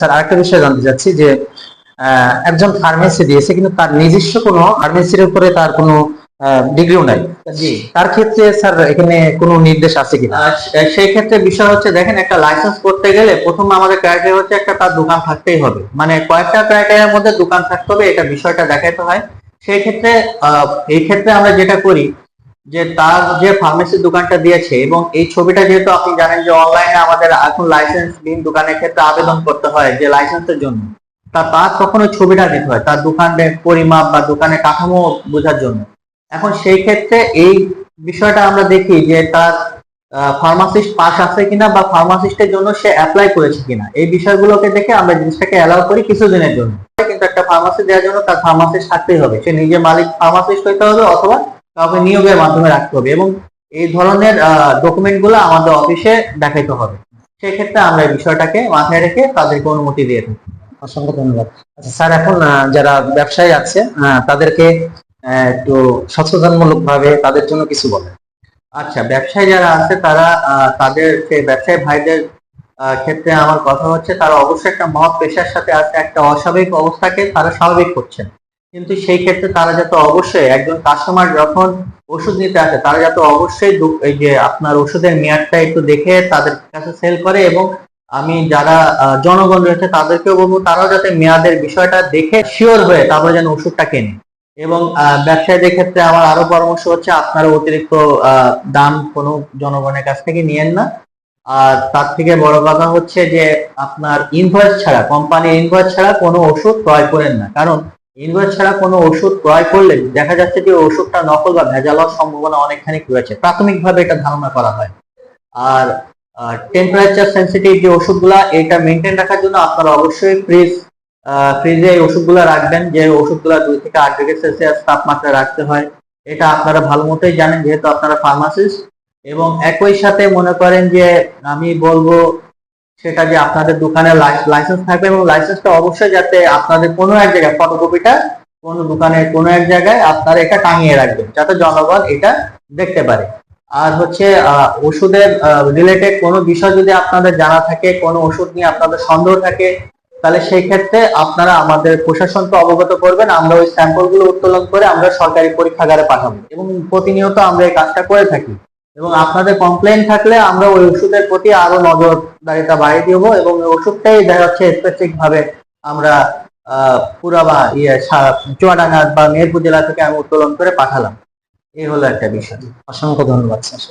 Sir আরেকটা বিষয় জানতে চাচ্ছি যে একজন ফার্মেসি দিয়েছে কিন্তু তার নিজস্ব কোনো ফার্মেসির উপরে তার কোনো ডিগ্রিও নাই। জি। তার ক্ষেত্রে স্যার এখানে কোনো নির্দেশ আছে কিনা? আর সেই ক্ষেত্রে বিষয় হচ্ছে দেখেন একটা লাইসেন্স করতে গেলে প্রথম আমাদের ক্রাইটেরিয়া হচ্ছে একটা তার দোকান থাকতেই হবে। মানে কয়েকটা ক্রাইটেরিয়ার মধ্যে দোকান থাকতে হবে এটা বিষয়টা দেখাতে হয়। সেই ক্ষেত্রে এই ক্ষেত্রে আমরা যেটা করি যে তার যে ফার্মেসির দোকানটা দিয়েছে এবং এই ছবিটা যেহেতু আপনি জানেন যে অনলাইনে আমাদের এখন লাইসেন্স বিন দোকানের ক্ষেত্রে আবেদন করতে হয় যে লাইসেন্সের জন্য। তা তার ওই ছবিটা দিতে হয়, তার দোকানের পরিমাপ বা দোকানের কাঠামো বোঝার জন্য। এখন সেই ক্ষেত্রে এই বিষয়টা আমরা দেখি যে তার ফার্মাসিস্ট পাস আছে কিনা বা ফার্মাসিস্টের জন্য সে অ্যাপ্লাই করেছে কিনা। এই বিষয়গুলোকে দেখে আমরা জিনিসটাকে অ্যালাউ করি কিছুদিনের জন্য। কিন্তু একটা ফার্মাসি দেওয়ার জন্য তার ফার্মাসিস্ট থাকতেই হবে। সে নিজে মালিক ফার্মাসিস্ট হইতে হবে অথবা কাউকে নিয়োগের মাধ্যমে রাখতে হবে এবং এই ধরনের ডকুমেন্টগুলো আমাদের অফিসে দেখাইতে হবে। সেক্ষেত্রে আমরা এই বিষয়টাকে মাথায় রেখে তাদেরকে অনুমতি দিয়ে থাকি। অসংখ্য ধন্যবাদ। আচ্ছা স্যার এখন যারা ব্যবসায়ী আছে তাদেরকে একটু সচেতনমূলক ভাবে তাদের জন্য কিছু বলেন। আচ্ছা ব্যবসায়ী যারা আছে তারা তাদের ব্যবসায়ী ভাইদের ক্ষেত্রে আমার কথা হচ্ছে তারা অবশ্যই একটা মহৎ পেশার সাথে আছে একটা অস্বাভাবিক অবস্থাকে তারা স্বাভাবিক করছেন। কিন্তু সেই ক্ষেত্রে তারা যাতে অবশ্যই একজন কাস্টমার যখন ওষুধ নিতে আসে, তারা যাতে অবশ্যই এই যে আপনার ওষুধের মেয়াদটা একটু দেখে তাদের কাছে সেল করে এবং আমি যারা জনগণ রয়েছে তাদেরকেও বলব তারাও যাতে মেয়াদের বিষয়টা দেখে শিওর হয়ে তারপরে যেন ওষুধটা কেনে। এবং ব্যবসায়ীদের ক্ষেত্রে আমার আরও পরামর্শ হচ্ছে আপনারা অতিরিক্ত দাম কোনো জনগণের কাছ থেকে নিয়েন না। আর তার থেকে বড় কথা হচ্ছে যে আপনার ইনভয়েস ছাড়া কোম্পানির ইনভয়েস ছাড়া কোনো ওষুধ ক্রয় করেন না। কারণ ইনভয়েস ছাড়া কোনো ওষুধ ক্রয় করলে দেখা যাচ্ছে যে ওষুধটা নকল বা ভেজাল হওয়ার সম্ভাবনা অনেকখানি রয়েছে প্রাথমিকভাবে এটা ধারণা করা হয়। আর টেম্পারেচার সেন্সিটিভ যে ওষুধগুলা, এটা মেনটেন রাখার জন্য আপনারা অবশ্যই ফ্রিজ ফ্রিজে এই ওষুধগুলো রাখবেন, যে ওষুধগুলো দুই থেকে আট ডিগ্রি সেলসিয়াস তাপমাত্রা রাখতে হয়। এটা আপনারা ভালো মতোই জানেন, যেহেতু আপনারা ফার্মাসিস্ট এবং একই সাথে মনে করেন যে আমি বলব সেটা যে আপনাদের দোকানে লাইসেন্স থাকবে এবং লাইসেন্সটা অবশ্যই যাতে আপনাদের কোনো এক জায়গায় ফটোকপিটা কোনো দোকানের কোনো এক জায়গায় আপনারা এটা টাঙিয়ে রাখবেন, যাতে জনগণ এটা দেখতে পারে। আর হচ্ছে ওষুধের রিলেটেড কোনো বিষয় যদি আপনাদের জানা থাকে, কোনো ওষুধ নিয়ে আপনাদের সন্দেহ থাকে, তাহলে সেই ক্ষেত্রে আপনারা আমাদের প্রশাসনকে অবগত করবেন, আমরা ওই স্যাম্পলগুলো উত্তোলন করে আমরা সরকারি পরীক্ষাগারে পাঠাবো এবং প্রতিনিয়ত আমরা এই কাজটা করে থাকি। এবং আপনাদের কমপ্লেন থাকলে আমরা ওই ওষুধের প্রতি আরও নজরদারিতা বাড়িয়ে দিব এবং ওষুধটাই দেখা যাচ্ছে স্পেসিফিক ভাবে আমরা পুরা বা ইয়ে চুয়াডাঙ্গা বা মেহেরপুর জেলা থেকে আমি উত্তোলন করে পাঠালাম। এই হলো একটা বিষয়। অসংখ্য ধন্যবাদ, স্যার।